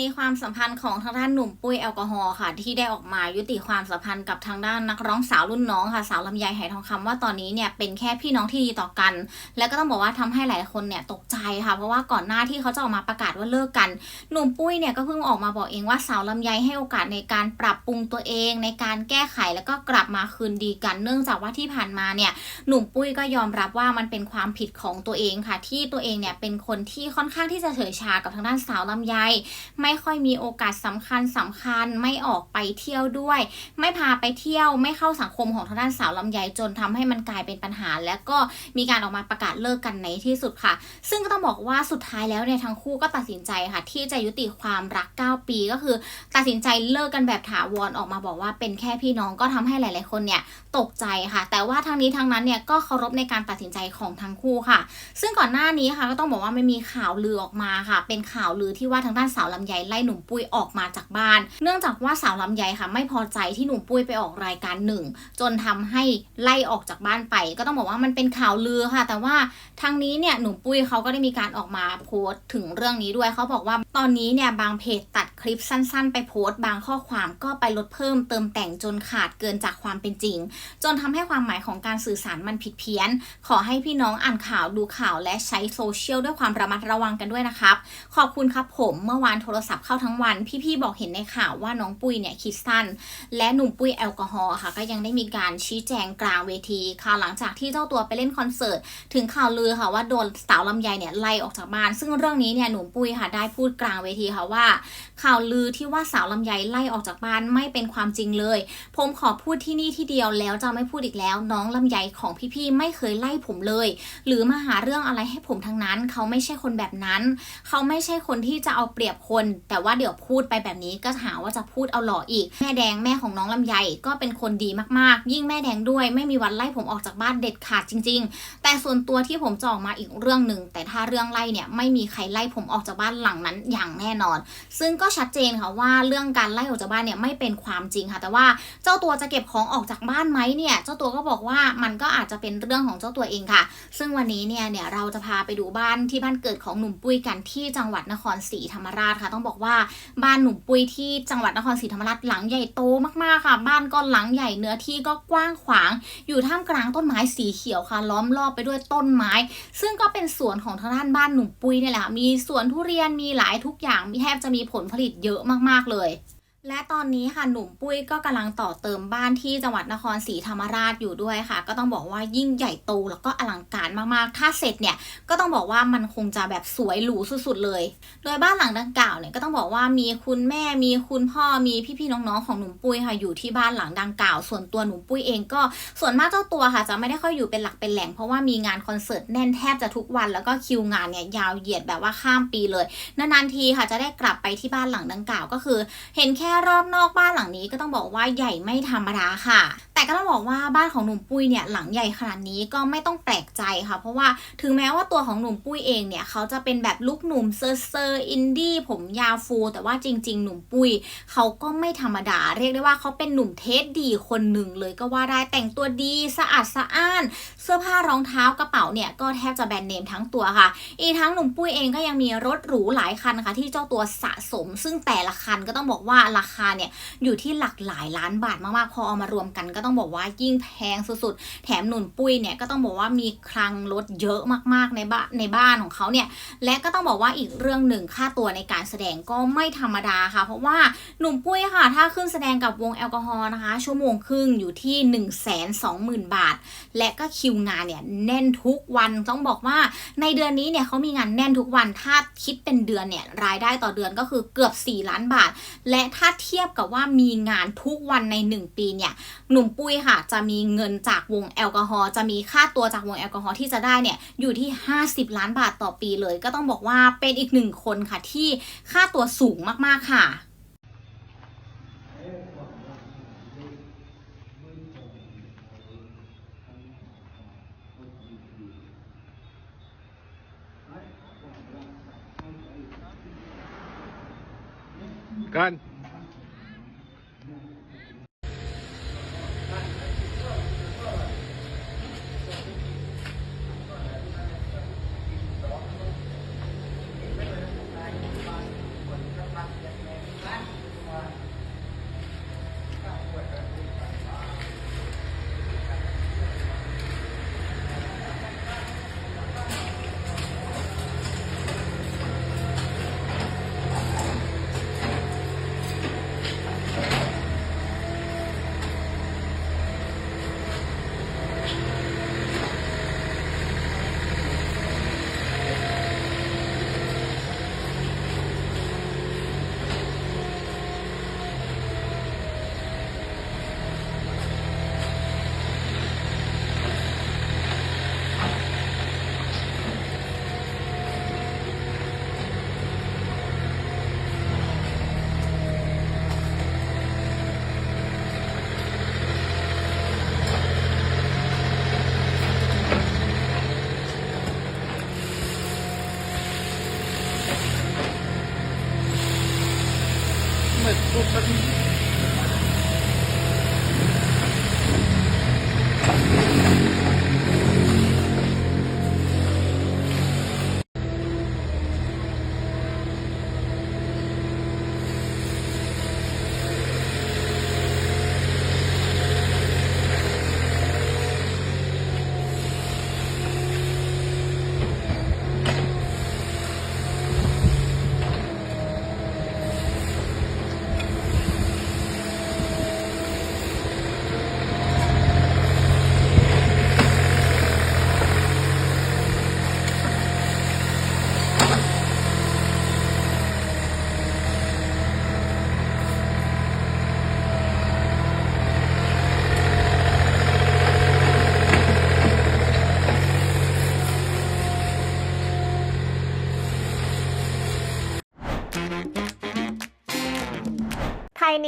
ณีความสัมพันธ์ของทางด้านหนุ่มปุ้ยแอลกอฮอล์ค่ะ ที่ได้ออกมายุติความสัมพันธ์กับทางด้านนักร้องสาวรุ่นน้องค่ะ สาวลำไยไหทองคำว่าตอนนี้เนี่ยเป็นแค่พี่น้องที่ดีต่อกัน และก็ต้องบอกว่าทำให้หลายคนเนี่ยตกใจค่ะเพราะว่าก่อนหน้าที่เขาจะออกมาประกาศว่าเลิกกัน หนุ่มปุ้ยเนี่ยก็เพิ่งออกมาบอกเองว่าสาวลำไยให้โอกาสในการปรับปรุงตัวเอง ในการแก้ไขแล้วก็กลับมาคืนดีกัน เนื่องจากว่าที่ผ่านมาเนี่ยหนุ่มปุ้ยก็ยอมรับว่ามันเป็นความผิดของตัวเองค่ะ ที่ตัวเองเนี่ยเป็นคนที่ค่อนข้างที่จะเฉยชากับทางด้านสาวลำไยไม่ค่อยมีโอกาสสำคัญสำคัญไม่ออกไปเที่ยวด้วย ไม่พาไปเที่ยวไม่เข้าสังคมของทางด้านสาวลำไยจนทำให้มันกลายเป็นปัญหา แล้วก็มีการออกมาประกาศเลิกกันในที่สุดค่ะ ซึ่งก็ต้องบอกว่าสุดท้ายแล้วเนี่ยทั้งคู่ก็ตัดสินใจค่ะ ที่จะยุติความรัก 9 ปีก็คือ ตัดสินใจเลิกกันแบบถาวรออกมาบอกว่าเป็นแค่พี่น้องก็ทำให้หลาย ๆ คนเนี่ยตกใจค่ะ แต่ว่าทางนี้ทางนั้นเนี่ยก็เคารพในการตัดสินใจของทั้งคู่ค่ะ ซึ่งก่อนหน้านี้ค่ะก็ต้องบอกว่าไม่มีข่าวลือออกมาค่ะ เป็นข่าวลือที่ว่าทางด้านสาวลำไยไล่หนุ่มปุ้ยออกมาจากบ้าน เนื่องจากว่าสาวลำไยค่ะ ไม่พอใจที่หนุ่มปุ้ยไปออกรายการหนึ่ง จนทำให้ไล่ออกจากบ้านไป ก็ต้องบอกว่ามันเป็นข่าวลือค่ะ แต่ว่าทางนี้เนี่ยหนุ่มปุ้ยเขาก็ได้มีการออกมาโพสต์ถึงเรื่องนี้ด้วยเขาบอกว่าตอนนี้เนี่ยบางเพจตัดคลิปสั้นๆ ไปโพสต์ บางข้อความก็ไปลดเพิ่มเติมแต่งจนขาดเกินจากความเป็นจริง จนทำให้ความหมายของการสื่อสารมันผิดเพี้ยน ขอให้พี่น้องอ่านข่าวดูข่าวและใช้โซเชียลด้วยความระมัดระวังกันด้วยนะครับ ขอบคุณครับผมเมื่อวานโทรศัพท์เข้าทั้งวัน พี่ๆบอกเห็นในข่าวว่าน้องปุ้ยเนี่ยคิดสั้น และหนุ่มปุ้ยแอลกอฮอล์ค่ะ ก็ยังได้มีการชี้แจงกลางเวทีค่ะหลังจากที่เจ้าตัวไปเล่นคอนเสิร์ตถึงข่าวลือค่ะว่าโดนสาวลำไยเนี่ยไล่ออกจากบ้าน ซึ่งเรื่องนี้เนี่ยหนุ่มปุ้ยค่ะได้พูดกลางเวทีค่ะว่า ข่าวลือที่ว่าสาวลำไยไล่ออกจากบ้านไม่เป็นความจริงเลย ผมขอพูดที่นี่ที่เดียวแล้วจะไม่พูดอีกแล้ว น้องลำไยของพี่ๆไม่เคยไล่ผมเลย หรือมาหาเรื่องอะไรให้ผมทั้งนั้น เขาไม่ใช่คนแบบนั้น เขาไม่ใช่คนที่จะเอาเปรียบคน แต่ว่าเดี๋ยวพูดไปแบบนี้ก็หาว่าจะพูดเอาหล่ออีก แม่แดงแม่ของน้องลำไยก็เป็นคนดีมากๆ ยิ่งแม่แดงด้วยไม่มีวันไล่ผมออกจากบ้านเด็ดขาดจริง ๆ แต่ส่วนตัวที่ผมจะออกมาอีกเรื่องหนึ่งแต่ถ้าเรื่องไล่เนี่ยไม่มีใครไล่ผมออกจากบ้านหลังนั้นอย่างแน่นอน ซึ่งก็ชัดเจนค่ะว่าเรื่องการไล่ออกจากบ้านเนี่ยไม่เป็นความจริงค่ะ แต่ว่าเจ้าตัวจะเก็บของออกจากบ้านไหมเนี่ยเจ้าตัวก็บอกว่ามันก็อาจจะเป็นเรื่องของเจ้าตัวเองค่ะ ซึ่งวันนี้เนี่ยเนี่ยเราจะพาไปดูบ้านที่บ้านเกิดของหนุ่มปุ้ยกันที่จังหวัดนครศรีธรรมราชค่ะ ต้องบอกว่าบ้านหนุ่มปุ้ยที่จังหวัดนครศรีธรรมราชหลังใหญ่โตมากๆค่ะ บ้านก็หลังใหญ่เนื้อที่ก็กว้างขวาง อยู่ท่ามกลางต้นไม้สีเขียวค่ะ ล้อมรอบไปด้วยต้นไม้ ซึ่งก็เป็นสวนของทางด้านบ้านหนุ่มปุ้ยเนี่ยแหละค่ะมีสวนทุเรียนมีหลายทุกอย่างมีแทบจะมีผลผลิตเยอะมากๆเลย และตอนนี้ค่ะหนุ่มปุ้ยก็กำลังต่อเติมบ้านที่จังหวัดนครศรีธรรมราชอยู่ด้วยค่ะ ก็ต้องบอกว่ายิ่งใหญ่โตแล้วก็อลังการมากๆ ถ้าเสร็จเนี่ยก็ต้องบอกว่ามันคงจะแบบสวยหรูสุดๆเลย โดยบ้านหลังดังกล่าวเนี่ยก็ต้องบอกว่ามีคุณแม่มีคุณพ่อมีพี่ๆน้องๆของหนุ่มปุ้ยค่ะอยู่ที่บ้านหลังดังกล่าว ส่วนตัวหนุ่มปุ้ยเองก็ส่วนมากเจ้าตัวค่ะ จะไม่ได้ค่อยอยู่เป็นหลักเป็นแหล่งเพราะว่ามีงานคอนเสิร์ตแน่นแทบจะทุกวันแล้วก็คิวงานเนี่ยยาวเหยียดแบบว่าข้ามปีเลยนานๆทีค่ะจะได้กลับไปที่บ้านหลังดังกล่าว ก็คือ เห็นแค่รอบนอกบ้านหลังนี้ก็ต้องบอกว่าใหญ่ไม่ธรรมดาค่ะ แต่ก็ต้องบอกว่าบ้านของหนุ่มปุ้ยเนี่ยหลังใหญ่ขนาดนี้ก็ไม่ต้องแปลกใจค่ะ เพราะว่าถึงแม้ว่าตัวของหนุ่มปุ้ยเองเนี่ยเขาจะเป็นแบบลุคหนุ่มเซอร์เซอร์อินดี้ผมยาวฟู แต่ว่าจริง ๆ หนุ่มปุ้ยเขาก็ไม่ธรรมดา เรียกได้ว่าเขาเป็นหนุ่มเทสดีคนหนึ่งเลยก็ว่าได้แต่งตัวดีสะอาดสะอ้าน เสื้อผ้ารองเท้ากระเป๋าเนี่ยก็แทบจะแบรนด์เนมทั้งตัวค่ะ อีกทั้งหนุ่มปุ้ยเองก็ยังมีรถหรูหลายคันค่ะที่เจ้าตัวสะสม ซึ่งแต่ละคันก็ต้องบอกว่าราคาเนี่ยอยู่ที่หลักหลายล้านบาทมากๆ พอเอามารวมกันก็ต้องบอกว่ายิ่งแพงสุดๆ แถมหนุ่มปุ้ยเนี่ยก็ต้องบอกว่ามีคลังรถเยอะมากๆในบ้านในบ้านของเขาเนี่ย และก็ต้องบอกว่าอีกเรื่องหนึ่งค่าตัวในการแสดงก็ไม่ธรรมดาค่ะ เพราะว่าหนุ่มปุ้ยค่ะ ถ้าขึ้นแสดงกับวงแอลกอฮอล์นะคะ ชั่วโมงครึ่งอยู่ที่1 2 0 0 0 0บาท และก็คิวงานเนี่ยแน่นทุกวันต้องบอกว่าในเดือนนี้เนี่ยเขามีงานแน่นทุกวันถ้าคิดเป็นเดือนเนี่ยรายได้ต่อเดือนก็คือเกือบ 4 ล้านบาท และถ้าเทียบกับว่ามีงานทุกวันใน 1 ปีเนี่ย หนุ่มปุ้ยค่ะ จะมีเงินจากวงแอลกอฮอล์จะมีค่าตัวจากวงแอลกอฮอล์ที่จะได้เนี่ยอยู่ที่ 50 ล้านบาทต่อปีเลย ก็ต้องบอกว่าเป็นอีกหนึ่งคนค่ะที่ค่าตัวสูงมากๆค่ะกั